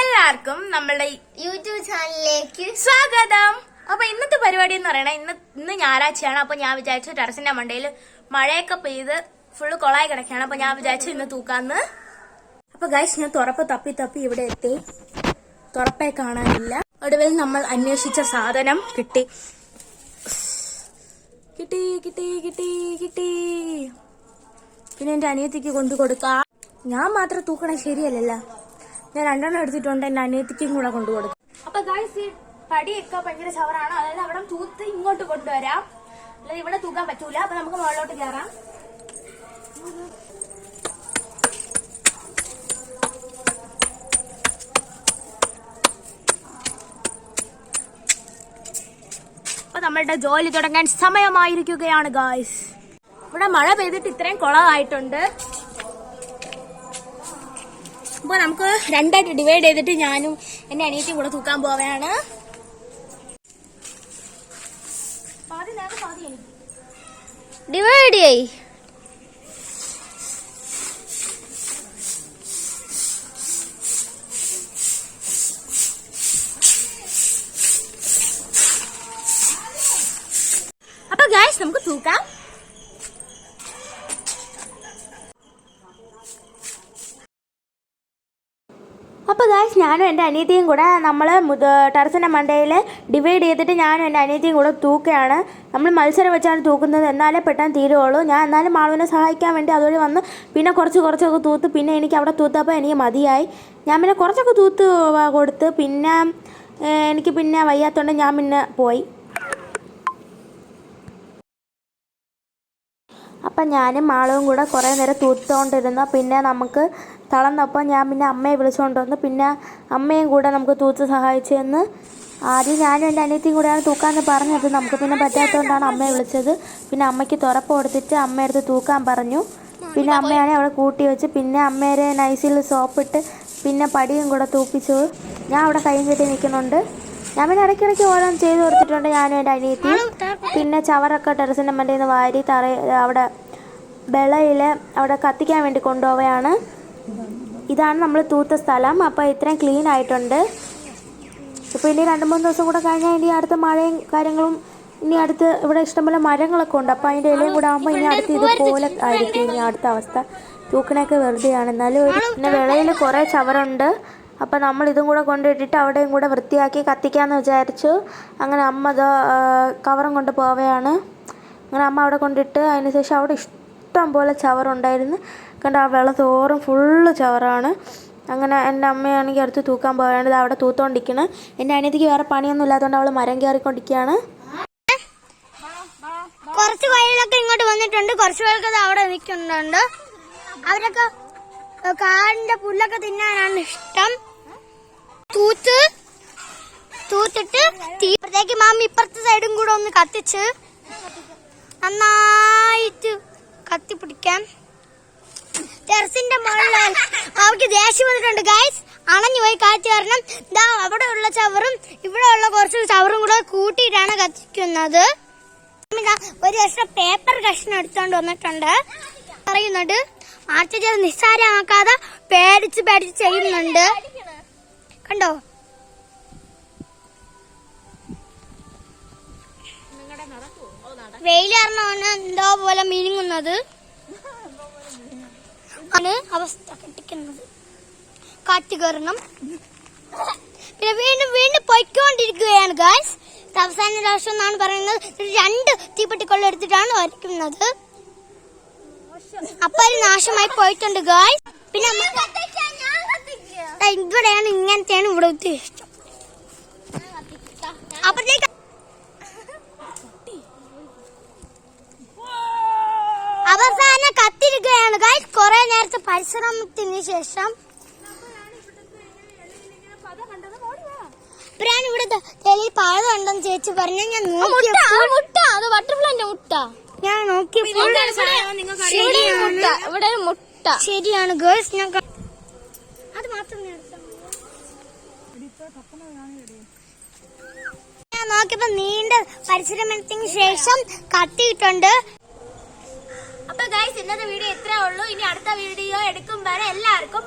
എല്ലാവർക്കും നമ്മളുടെ യൂട്യൂബ് ചാനലിലേക്ക് സ്വാഗതം. അപ്പൊ ഇന്നത്തെ പരിപാടി എന്ന് പറയണത് ഇന്ന് ഇന്ന് ഞായറാഴ്ചയാണ്. അപ്പൊ ഞാൻ വിചാരിച്ചു ടെറസിന്റെ മണ്ടയിൽ മഴയൊക്കെ പെയ്ത് ഫുള്ള് കൊളായി കിടക്കാണ് അപ്പൊ ഞാൻ വിചാരിച്ചു ഇന്ന് തൂക്കാന്ന്. അപ്പൊ ഗൈസ് ഞാൻ തുറപ്പ് തപ്പി തപ്പി ഇവിടെ എത്തി. തുറപ്പെ കാണാനില്ല. ഒടുവിൽ നമ്മൾ അന്വേഷിച്ച സാധനം കിട്ടി. കിട്ടി കിട്ടി കിട്ടി കിട്ടി. പിന്നെ എന്റെ അനിയത്തിക്ക് കൊണ്ടു കൊടുക്കാം. ഞാൻ മാത്രം തൂക്കണ ശരിയല്ലല്ലോ. ഞാൻ രണ്ടെണ്ണം എടുത്തിട്ടുണ്ട്. എന്റെ അനിയത്തിക്കും കൂടെ കൊണ്ടു കൊടുക്കും. അപ്പൊ ഗായ്സ് ഈ പടിയൊക്കെ ഭയങ്കര ചവറാണ്. അതായത് അവിടെ തൂത്ത് ഇങ്ങോട്ട് കൊണ്ടുവരാം. അല്ലാതെ ഇവിടെ തൂക്കാൻ പറ്റൂല. അപ്പൊ നമുക്ക് മുകളിലോട്ട് കയറാം നമ്മളുടെ ജോലി തുടങ്ങാൻ സമയമായിരിക്കുകയാണ് ഗായ്സ് ഇവിടെ മഴ പെയ്തിട്ട് ഇത്രയും കുളമായിട്ടുണ്ട് അപ്പൊ നമുക്ക് രണ്ടായിട്ട് ഡിവൈഡ് ചെയ്തിട്ട് ഞാനും എന്റെ അനിയത്തിയും കൂടെ തൂക്കാൻ പോവുകയാണ് എനിക്ക് ഡിവൈഡ് ചെയ് അപ്പൊ ഗായ്സ് നമുക്ക് തൂക്കാം. അപ്പോൾ ഗായ്സ് ഞാനും എന്റെ അനിയത്തിയും കൂടെ നമ്മൾ ടെറസിന്റെ മണ്ടയിൽ ഡിവൈഡ് ചെയ്തിട്ട് ഞാനും എന്റെ അനിയത്തിയും കൂടെ തൂക്കുകയാണ്. നമ്മൾ മത്സരം വെച്ചാണ് തൂക്കുന്നത്. എന്നാലേ പെട്ടെന്ന് തീരുവുള്ളൂ ഞാൻ എന്നാലും മാളുവിനെ സഹായിക്കാൻ വേണ്ടി അതുവഴി വന്ന് പിന്നെ കുറച്ച് കുറച്ചൊക്കെ തൂത്ത് പിന്നെ എനിക്ക് അവിടെ തൂത്തപ്പോൾ എനിക്ക് മതിയായി. ഞാൻ പിന്നെ കുറച്ചൊക്കെ തൂത്ത് കൊടുത്ത് പിന്നെ എനിക്ക് പിന്നെ വയ്യാത്തതുകൊണ്ട് ഞാൻ പിന്നെ പോയി. അപ്പം ഞാനും മാളവും കൂടെ കുറേ നേരം തൂത്തുകൊണ്ടിരുന്നു. പിന്നെ നമുക്ക് തളർന്നപ്പോൾ ഞാൻ പിന്നെ അമ്മയെ വിളിച്ചുകൊണ്ട് വന്നു. പിന്നെ അമ്മയും കൂടെ നമുക്ക് തൂത്ത് സഹായിച്ചെന്ന് ആദ്യം ഞാനും എന്റെ അനിയത്തിയും കൂടെയാണ് തൂക്കാമെന്ന് പറഞ്ഞത്. നമുക്ക് പിന്നെ പറ്റാത്തതുകൊണ്ടാണ് അമ്മയെ വിളിച്ചത്. പിന്നെ അമ്മയ്ക്ക് തുറപ്പ് കൊടുത്തിട്ട് അമ്മയടുത്ത് തൂക്കാൻ പറഞ്ഞു. പിന്നെ അമ്മയാണെ അവിടെ കൂട്ടി വെച്ച് പിന്നെ അമ്മേരെ നൈസിൽ സോപ്പിട്ട് പിന്നെ പടിയും കൂടെ തൂപ്പിച്ചു. ഞാൻ അവിടെ കൈയും കെട്ടി നിൽക്കുന്നുണ്ട്. ഞാൻ പിന്നെ ഇടയ്ക്കിടയ്ക്ക് ഓരോന്ന് ചെയ്ത് കൊടുത്തിട്ടുണ്ട് ഞാനും എന്റെ അനിയത്തിയും. പിന്നെ ചവറൊക്കെ ടെറസിന്റെ മണ്ടയിൽ നിന്ന് വാരി തറ അവിടെ വെളയിൽ അവിടെ കത്തിക്കാൻ വേണ്ടി കൊണ്ടുപോവുകയാണ്. ഇതാണ് നമ്മൾ തൂത്ത സ്ഥലം. അപ്പോൾ ഇത്രയും ക്ലീൻ ആയിട്ടുണ്ട്. ഇപ്പോൾ ഇനി രണ്ട് മൂന്ന് ദിവസം കൂടെ കഴിഞ്ഞാൽ ഇനി അടുത്ത മഴയും കാര്യങ്ങളും ഇനി അടുത്ത് ഇവിടെ ഇഷ്ടംപോലെ മരങ്ങളൊക്കെ ഉണ്ട്. അപ്പോൾ അതിന്റെ ഇലയും കൂടെ ആകുമ്പോൾ ഇനി അടുത്ത് ഇതുപോലെ ആയിരിക്കും. ഇനി അടുത്ത അവസ്ഥ. തൂക്കണയൊക്കെ വെറുതെയാണ്. എന്നാലും ഒരു പിന്നെ വിളയിൽ കുറേ ചവറുണ്ട്. അപ്പോൾ നമ്മൾ ഇതും കൂടെ കൊണ്ടിട്ടിട്ട് അവിടെയും കൂടെ വൃത്തിയാക്കി കത്തിക്കാമെന്ന് വിചാരിച്ചു. അങ്ങനെ അമ്മ അത് കവറും കൊണ്ട് പോവുകയാണ് അങ്ങനെ അമ്മ അവിടെ കൊണ്ടിട്ട് അതിന് ശേഷം അവിടെ ഇഷ്ടം പോലെ ചവറുണ്ടായിരുന്നു. കണ്ട ആ വെള്ളം തോറും ഫുള്ള് ചവറാണ്. അങ്ങനെ എന്റെ അമ്മയാണെങ്കിൽ അടുത്ത് തൂക്കാൻ പോകേണ്ടത് അവിടെ തൂത്തോണ്ടിരിക്കണം. എന്റെ അനിയത്തിക്ക് വേറെ പണിയൊന്നും ഇല്ലാത്തതുകൊണ്ട് അവൾ മരം കയറിക്കൊണ്ടിരിക്കുകയാണ്. കുറച്ച് വയലൊക്കെ ഇങ്ങോട്ട് വന്നിട്ടുണ്ട്. കുറച്ച് പേർക്ക് അവിടെ നിൽക്കുന്നുണ്ട്. അവരൊക്കെ കാടിന്റെ പുല്ലൊക്കെ തിന്നാനാണ് ഇഷ്ടം. തൂത്ത് തൂത്തിട്ട് തീ ഇപ്പഴത്തേക്ക് മാമി ഇപ്പുറത്തെ സൈഡും കൂടെ ഒന്ന് കത്തിച്ച് നന്നായിട്ട് കത്തിപ്പിടിക്കാൻ ടെറസിന്റെ മുകളിൽ അവർക്ക് ദേഷ്യം വന്നിട്ടുണ്ട്. ഗൈസ് അണഞ്ഞു പോയി കാറ്റ് കാരണം ഇതാ അവിടെ ഉള്ള ചവറും ഇവിടെ ഉള്ള കുറച്ച് ചവറും കൂടെ കൂട്ടിയിട്ടാണ് കത്തിക്കുന്നത്. ഒരു കഷ്ണം പേപ്പർ കഷ്ണം എടുത്തോണ്ട് വന്നിട്ടുണ്ട്. പറയുന്നുണ്ട് ആർച്ച നിസ്സാരമാക്കാതെ പേടിച്ച് പേടിച്ച് ചെയ്യുന്നുണ്ട്. കണ്ടോ വെയിൽ കാരണമാണ് എന്തോ പോലെ മിനുങ്ങുന്നത് ആണ് അവസ്ഥ കിട്ടിക്കുന്നത്. കാറ്റ് കയറണം പിന്നെ വീണ്ടും വീണ്ടും പൊയ്ക്കൊണ്ടിരിക്കുകയാണ് ഗായ്സ് അവസാന പ്രാവശ്യം എന്നാണ് പറയുന്നത്. രണ്ട് തീപ്പെട്ടിക്കൊള്ള എടുത്തിട്ടാണ് വരയ്ക്കുന്നത്. അപ്പൊ നാശമായി പോയിട്ടുണ്ട് ഗായ്സ് പിന്നെ ഇവിടെയാണ് ഇങ്ങനത്തെയാണ് ഇവിടെ ഉദ്ദേശിച്ചത്. അപ്പോഴത്തേക്ക് അവസാനം കത്തിരിക്കുകയാണ്. ഗൈസ് കുറെ നേരത്തെ പരിശ്രമത്തിന് ശേഷം ഇപ്പഴാണ് ഇവിടെ തെളി പഴം ഉണ്ടെന്ന് ചേച്ചി പറഞ്ഞു. ഞാൻ നോക്കിയപ്പോൾ മുട്ട. അത് ബട്ടർഫ്ലൈന്റെ മുട്ട. ഞാൻ നോക്കിയപ്പോൾ ശരിയാണ് ഗേൾസ് ഞാൻ മാത്രം ഞാൻ നോക്കിയപ്പോ നീണ്ട പരിശ്രമത്തിന് ശേഷം കത്തിയിട്ടുണ്ട്. അപ്പൊ ഗൈസ് ഇന്നത്തെ വീഡിയോ ഇത്രേ ഉള്ളൂ. ഇനി അടുത്ത വീഡിയോ എടുക്കും വരെ എല്ലാവർക്കും.